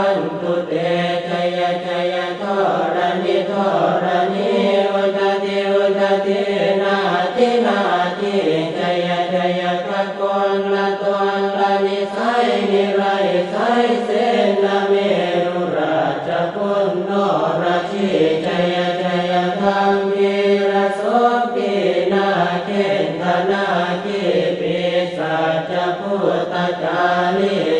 วันตุเตจยจยทรณิทรณิอุตติอุตตินาทินาทิจยจยกะกลละตนละนิสัยนิไรไสเสนาเมรุราชพุนโนราชีจยจยธรรมวีรสพปีนาเกณฑนาคิปิสัจพุทธจารี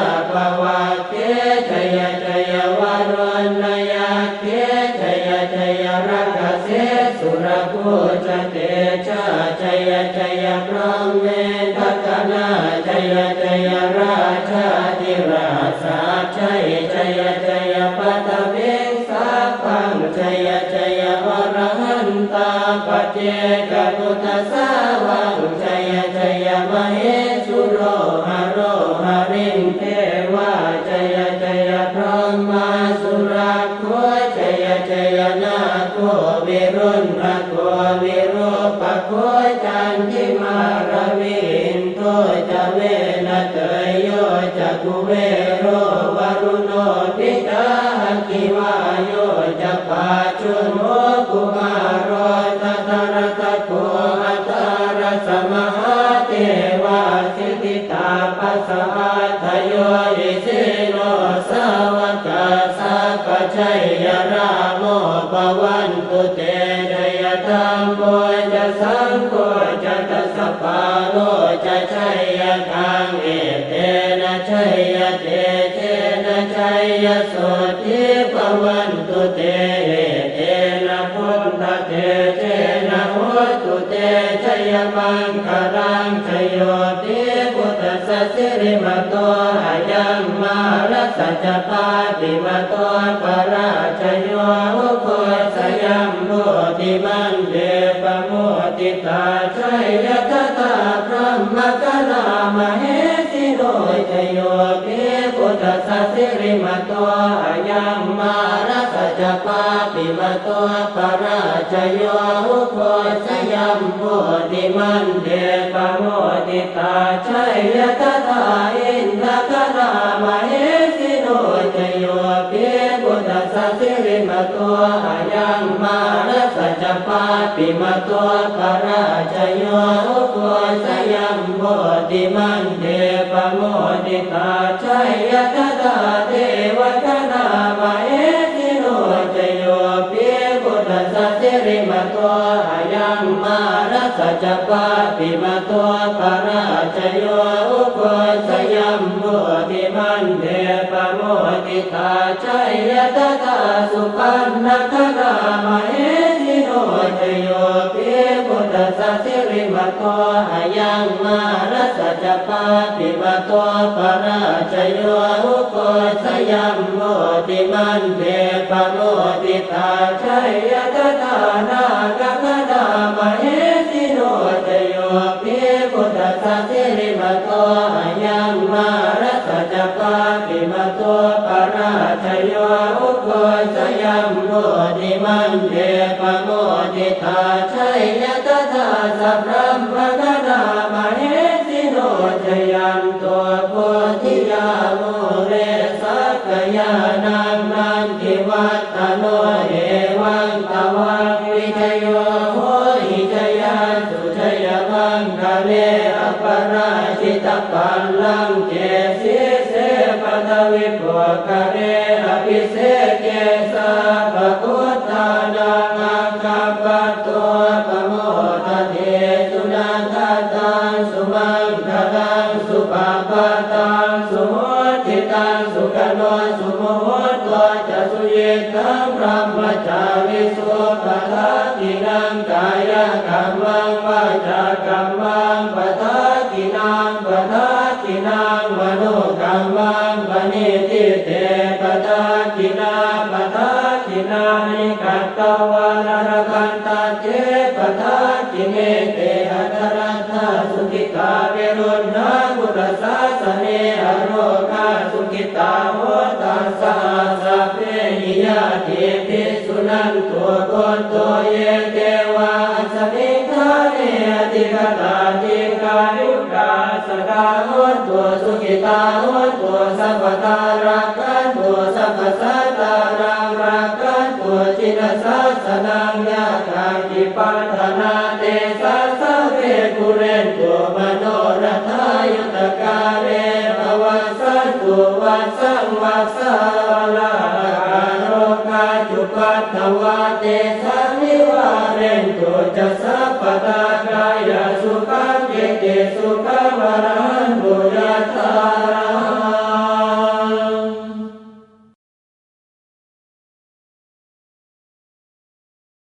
จยจยราชาธิราชาชัยจยจยปัตเวงสัพพังจยจยวรหันตาปเจกพุทธสาวังจยจยมเหสุโรหโรหริงเทวาจยจยพรหมาสุราโคจยจยนาโควิรุณระโควิโรปโคจันทิมารวินโท จะเวนะเตยโยจะกุเวโรวรุโนทิตาคิวาโยจะปาจุโนกุมารโรตัตระตะโกอัตารสมหาเทวาสิทธิตาปัสสะทโยอิสิโนสาวกสัพชัยยราโมปวันตุเตจยธรรมโมจะสังโฆจะ ปาโลจะชัยยคังเอเตนะชัยยเตเตนะชัยยโสทิปวันตุเตเตนะพุทธเตเตนะโหตุเตชัยมังคารังชยโยติพุทธสสิริมโตอายังมารัสจปาติมโตปราชโยอุโคสยัมโมติมันเดปโมติตาชัยยต สิริมตอายังมารัสจปาติมโตปราชโยอุโคสยัมโมติมันเดปโมติตาชัยยตตาอินทกนามเหสิโนชโยติพุทธสสิริมตอายังมารัสจปาติมโตปราชโยอุโคสยัมโมติมันเดปโมติตาชัยยต ปาติมโตปราชโยอุโคสยัมโมติมันเดปโมติตาชัยยตตาสุปันนัครามเหสิโนชโยติพุทธสสิริมโตอายังมารัสจปาติมโตปราชโยอุโคสยัมโมติมันเดปโมติตาชัยยตตานาคค ปโมทิตาชัยยะตถาสัพพะมัตนามะเหสิโนจยันตัวโพธิยาโมเรสักยานังนันทิวัตโนเอวังตวังวิจโยโหหิจยันตุจยมังคะเนอัปราชิตปัลลังเกสิเสปตวิปวกะเรอภิเสเกสาปโก โนสุโมโหตัวจะสุเยตังพระมจาริสุปะทาตินังกายกรรมังวาจากรรมังปะทาตินังปะทาตินังมโนกรรมังปณิทิเตปะทาตินาปะทาตินานิกัตตวานรคันตาเจปะทาติเมเตอัตรัตถาสุขิตาเวรุณนาพุทธศาสเนอโรคาสุขิตา ยาติปิสุนันตัวตนตัวเยเทวาสมิทาเนติกตาติกายุกาสกาโหตัวสุขิตาโหตัวสัพพตารักกันตัวสัพพสัตตารังรักกันตัวจิตสัสนังยาคาติปัฏนาเตสัสะเพปุเรนตัวมโนรัทายุตกาเรภวัสสันตุวัสสังวัส ปตากายสุขังเยเตสุขั